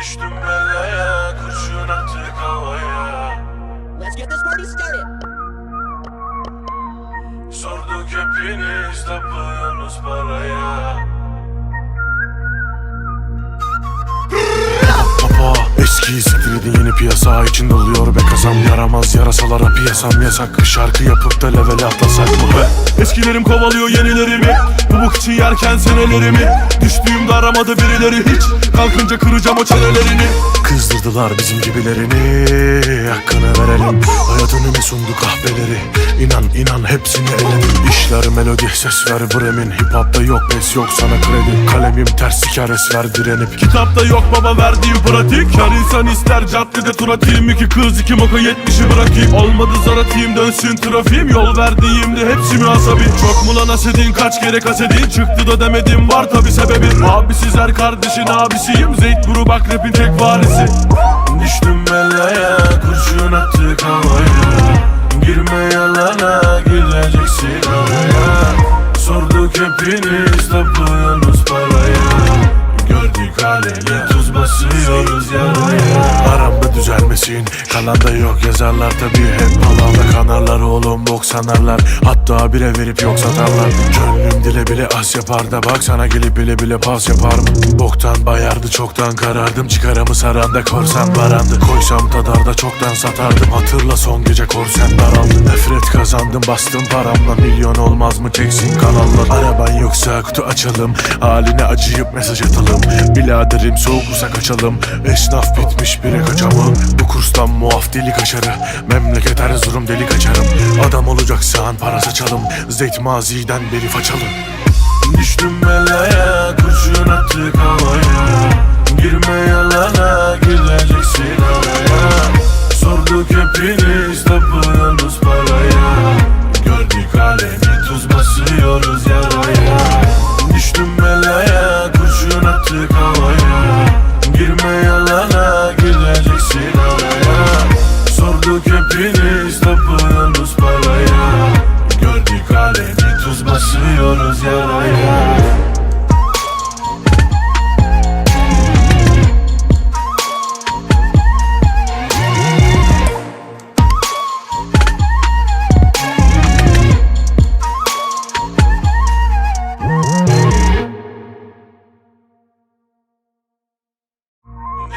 Düştüm belaya kurşun attık havaya Let's get this party started. Sorduk hepiniz tapıyorsunuz paraya Baba eskiyi siktirdin yeni piyasa içinde oluyor be kazam Yaramaz yarasalara piyasam yasak. Şarkı yapıp da level atlasak mı be? Eskilerim kovalıyor yenilerimi. Bu bok için yerken senelerimi. Düştüğümde aramadı birileri hiç. Kalkınca kıracağım o çenelerini. Kızdırdılar bizim gibilerini. Hakkını verelim. Hayat önüme sundu kahveleri. İnan inan hepsini eledim. İşler melodi ses ver bremin. Hip hopta yok pes yok sana kredi. Kalemim ters siker esver direnip. Kitapta yok baba verdiğim pratik. Her insan ister caddede tur atayım iki kız iki moka yetmişi bırakayım. Olmadı zar atayım dönsün trafiğim. Yol verdiğimde hepsi mi asabi Çok mu lan asedin kaç kere kasedin? Çıktı da demedim var tabi sebebi Abisiz her kardeşin abisiyim. Zeyt Buru bak rapin tek varisi. Düştüm belaya kurşun attık havaya. Girme yalana gireceksin araya Sorduk hepiniz tapıyorsunuz düzelmesin Kalan da yok yazarlar tabi Hep palavra kanarlar oğlum bok sanarlar. Hatta bire verip yok satarlar. Gönlüm dile bile as yapar da Bak sana gelip bile bile pas yapar mı? Boktan bayardı çoktan karardım. Çıkaramı saranda korsan barandı. Koysam tadarda çoktan satardım. Hatırla son gece korsen daraldı. Nefret kazandım bastım paramla. Milyon olmaz mı? Çeksin kanallar. Araban yoksa kutu açalım. Haline acıyıp mesaj atalım. Biladerim soğuksa kaçalım Esnaf bitmiş bire kaçamam. Bu kurstan muaf deli kaşarı Memleket Erzurum deli kaçarım Adam olacaksan para saçalım Zeyt maziden beri façalı Düştüm belaya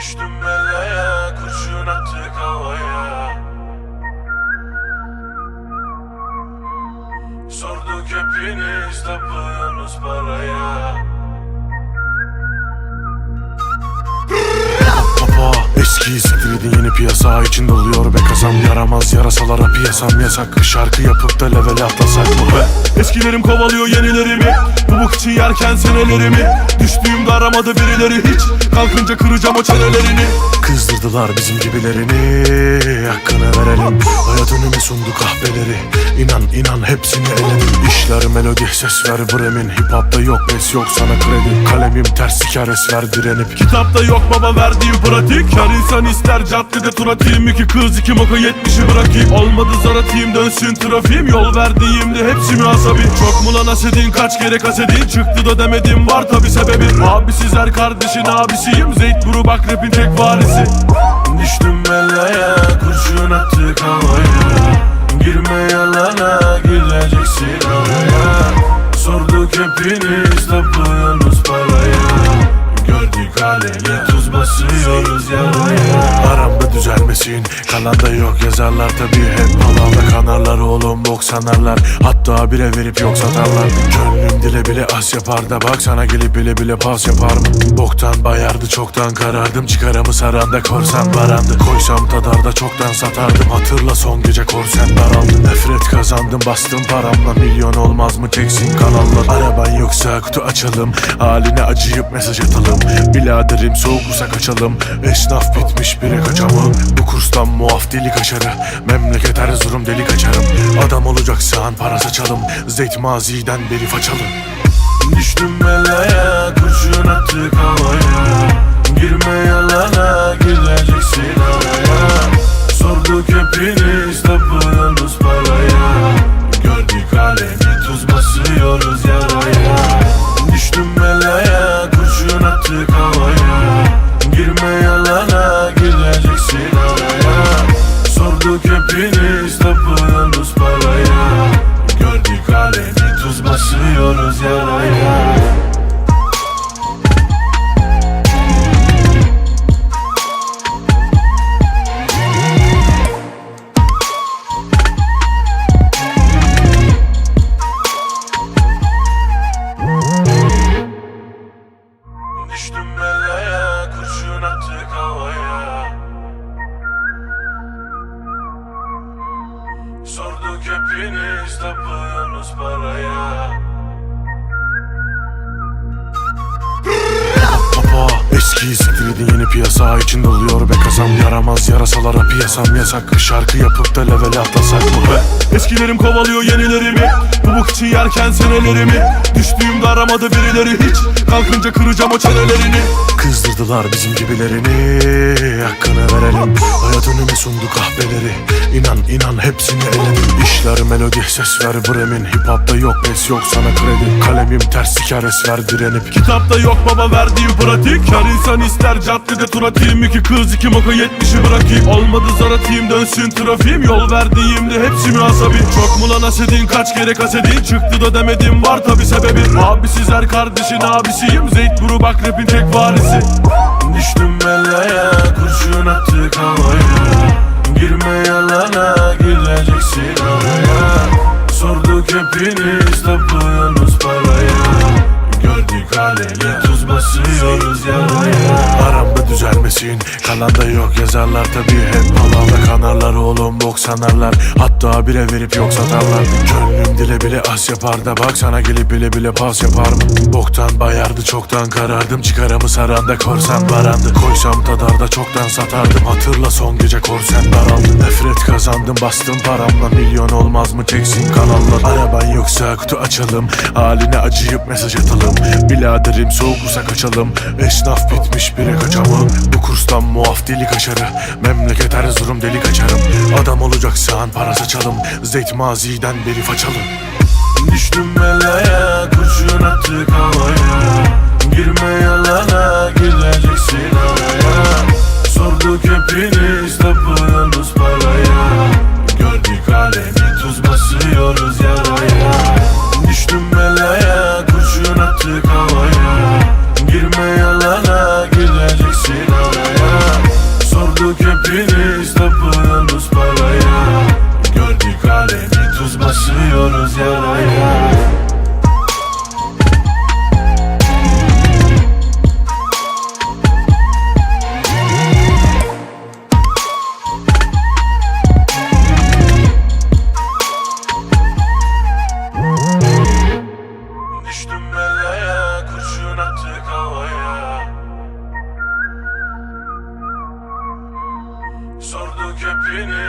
Düştüm belaya kurşun attık havaya. Sorduk hepiniz tapıyorsunuz paraya. Baba eskiyi siktirdin yeni piyasa içinde oluyor be kazam Yaramaz yarasalara piyasam yasak. Şarkı yapıp da level atlasak mı? Be Eskilerim kovalıyor yenilerimi Bu için yerken senelerimi Düştüğümde aramadı birileri hiç. Kalkınca kıracağım o çenelerini. Kızdırdılar bizim gibilerini. Hakkını verelim. Hayat önüme sundu kahveleri İnan inan hepsini eledim. İşler melodi ses ver bremin Hip hopta yok pes yok sana kredi. Kalemim ters siker esver direnip. Kitapta yok baba verdiğim pratik. Her insan ister caddede tur atayım iki kız iki moka yetmişi bırakayım. Olmadı zar atayım dönsün trafiğim. Yol verdiğimde hepsi mi asabi Çok mu lan asedin kaç kere kasedin Çıktı da demedim var tabi sebebi Abisiz her kardeşin abisiyim. Zeyt Buru bak rapin tek varisi. Düştüm belaya kurşun attık havaya. Girme yalana gireceksin araya Sorduk hepiniz tapıyorsunuz paraya. Gördük aleni tuz basıyoruz Aramda düzelmesin. Kalan da yok yazarlar tabi Hep palavra kanarlar oğlum bok sanarlar. Hatta bire verip yok satarlar. Gönlüm dile bile as yapar da Bak sana gelip bile bile pas yapar mı? Boktan bayardı çoktan karardım. Çıkaramı saranda korsan barandı. Koysam tadarda çoktan satardım. Hatırla son gece korsen daraldı. Nefret kazandım bastım paramla. Milyon olmaz mı çeksin kanallar. Araban yoksa kutu açalım. Haline acıyıp mesaj atalım. Biladerim soğuksa kaçalım Esnaf bitmiş bire kaçamam Bu kurstan muaf deli kaşarı Memleket Erzurum deli kaçarım Adam olacaksan para saçalım Zeyt maziden beri façalı Düştüm belaya kurşun attık havaya saraya belaya, kurşun havaya. Sordu köpünüz, tapıyorsunuz paraya. Eskiyi siktirdin yeni piyasa için doluyor be kazan. Yaramaz yarasalara piyasam yasak. Şarkı yapıp da level atlasak mı be? Eskilerim kovalıyor yenilerimi. Bok için yerken senelerimi. Düştüğümde aramadı birileri hiç. Kalkınca kıracağım o çenelerini. Kızdırdılar bizim gibilerini. Hakkını verelim. Hayat önüme sundu kahveleri İnan inan hepsini eledim. İşler melodi ses ver bremin. Hip hopta yok pes yok sana kredi. Kalemim ters siker ver direnip Kitapta yok baba verdiği pratik. Her insan ister caddede tur atayım. İki kız iki moka yetmişi bırakayım. Olmadı zar atayım dönsün trafiğim. Yol verdiğimde hepsi mi asabi Çok mu lan asedin kaç kere kasedin? Çıktı da demedim var tabi sebebi Abisiz her kardeşin abisiyim. Zeyt buru bak rapin tek varisi. Düştüm belaya kurşun attık havaya. Girme yalana gireceksin araya Sorduk hepiniz tapıyorsunuz paraya Gördük aleni tuz basıyoruz yaraya Aramda düzelmesin. Kalan da yok yazarlar tabi hep palavra kanarlar oğlum bok sanarlar. Hatta bire verip yok satarlar. Gönlüm dile bile as yapar da bak sana gelip bile bile pas yapar mı? Boktan bayardı çoktan karardım. Çıkaramı saranda korsan barandı. Koysam tadarda çoktan satardım. Hatırla son gece korsen daraldı. Nefret kazandım bastım paramla. Milyon olmaz mı çeksin kanallar. Araban yoksa kutu açalım. Haline acıyıp mesaj atalım. Biladerim soğukursa kaçalım Esnaf bitmiş bire kaçamam Bu kurstan muaf deli kaşarı Memleket Erzurum deli kaçarım Adam olacaksan para saçalım Zeyt maziden beri façalı Düştüm belaya kurşun attık havaya. Girme yalana gireceksin araya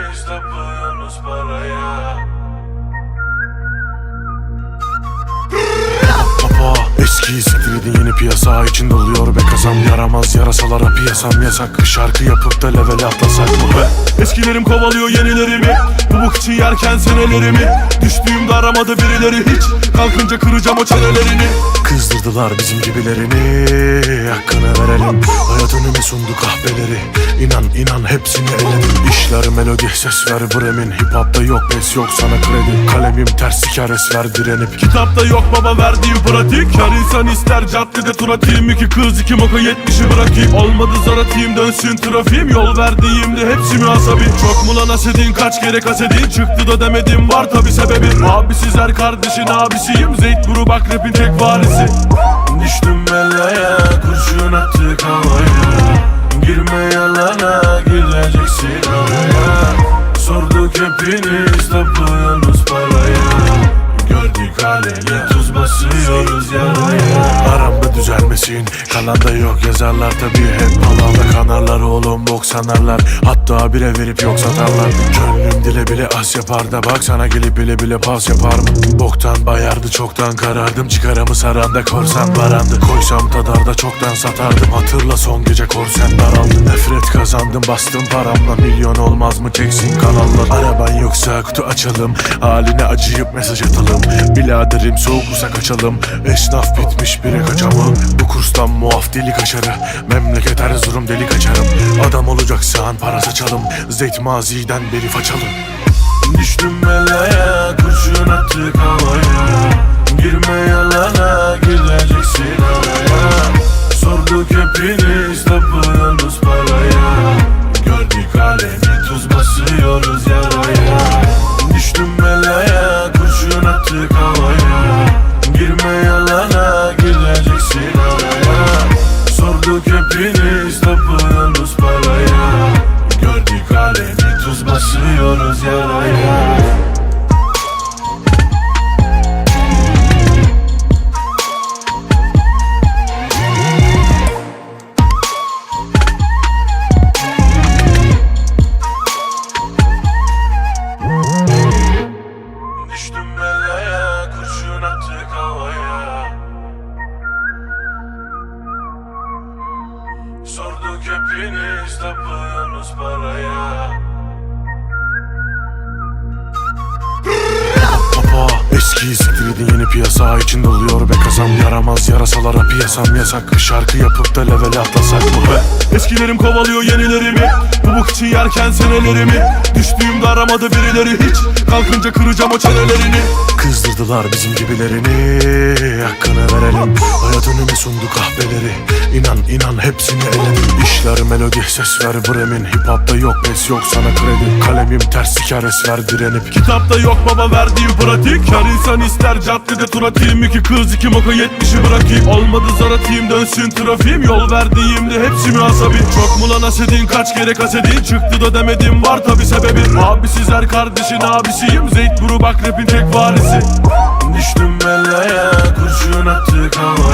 hepiniz tapıyorsunuz paraya Baba eskiyi siktirdin yeni piyasa için doluyor be kazam Yaramaz yarasalara piyasam yasak. Şarkı yapıp da level atlasak mı? Be Eskilerim kovalıyor yenilerimi. Bu bok için yerken senelerimi Düştüğümde aramadı birileri hiç. Kalkınca kıracağım o çenelerini Kızdırdılar bizim gibilerini. Hakkını verelim. Hayat önüme sundu kahveleri İnan inan hepsini eledim. İşler melodi ses ver bremin. Hip hopta yok pes yok sana kredi. Kalemim ters siker ver direnip. Kitapta yok baba verdiğim pratik. Her insan ister caddede tur atayım. İki kız iki moka yetmişi bırakayım. Olmadı zar atayım dönsün trafiğim. Yol verdiğimde hepsi mi asabi Çok mu lan asedin kaç kere kasedin? Çıktı da demedim var tabi sebebi Abisiz her kardeşin abisiyim. Zeyt buru bak rapin tek varisi Düştüm belaya kurşun attık havaya. Girme yalana gireceksin araya Sorduk hepiniz tapıyorsunuz paraya. Gördük aleni tuz basıyoruz yaraya. Aramda düzelmesin? Kalan da yok yazarlar tabi hep palavra kanarlar oğlum bok sanarlar Hatta bire verip yok satarlar. Gönlüm dile bile as yapar da bak sana gelip bile bile pas yapar mı? Boktan bayardı çoktan karardım. Çıkaramı saranda korsan barandı Koysam tadarda çoktan satardım. Hatırla son gece korsen daraldı. Nefret kazandım bastım paramla. Milyon olmaz mı? Çeksin kanallar Araban yoksa kutu açalım. Haline acıyıp mesaj atalım. Biladerim soğukursa kaçalım Esnaf bitmiş bire kaçamam. Bu kurstan muaf deli kaşarı Memleket Erzurum deli kaçarım Adam olacaksan para saçalım Zeyt maziden beri façalı Düştüm belaya kurşun attık havaya. Girme yalana gireceksin araya Sorduk hepiniz tapıyorsunuz paraya. Gördük alemi tuz basıyoruz yaraya. Düştüm belaya kurşun attık havaya. Girme yalana gireceksin araya Sorduk hepiniz tapıyorsunuz basıyoruz yaraya eskiyi siktirdin yeni piyasa içinde oluyor be kazan. Yaramaz yarasalara piyasam yasak. Şarkı yapıp da levele atlasak mı be? Eskilerim kovalıyor yenilerimi. Bu bok için yerken senelerimi. Düştüğümde aramadı birileri hiç. Kalkınca kıracağım o çenelerini. Kızdırdılar bizim gibilerini. Hakkını verelim. Hayat önüme sundu kahveleri İnan inan hepsini eledim. İşler melodi ses ver bremin. Hip hopta yok pes yok sana kredi. Kalemim ters siker esver direnip. Kitapta yok baba verdiği pratik. Her insan ister caddede tur atayım İki kız iki moka yetmişi bırakayım. Olmadı zar atayım dönsün trafiğim. Yol verdiğimde hepsi mi asabi Çok mu lan asedin kaç kere kasedin? Çıktı da demedim var tabi sebebi Abisiz her kardeşin abisiyim. Zeyt Buru bak rapin tek varisi. Düştüm belaya, kurşun attık havaya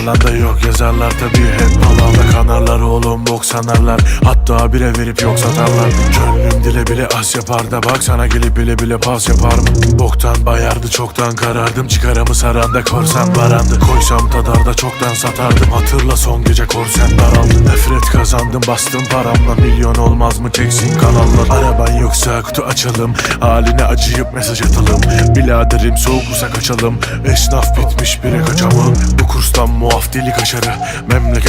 düzelmesin Kalan da yok yazarlar tabi hep Alanda kanarlar oğlum bok sanarlar. Hatta bire verip yok satarlar. Gönlüm dile bile as yapar da bak Sana gelip bile bile pas yapar mı? Boktan bayardı çoktan karardım. Çıkaramı saranda korsan barandı Koysam tadarda çoktan satardım. Hatırla son gece korsen daraldı. Nefret kazandım bastım paramla. Milyon olmaz mı çeksin kanallar? Araban yoksa kutu açalım. Haline acıyıp mesaj atalım. Biladerim soğuksa kaçalım Esnaf bitmiş bire kaçamam Bu kurstan muaf deli kaşarı Memleket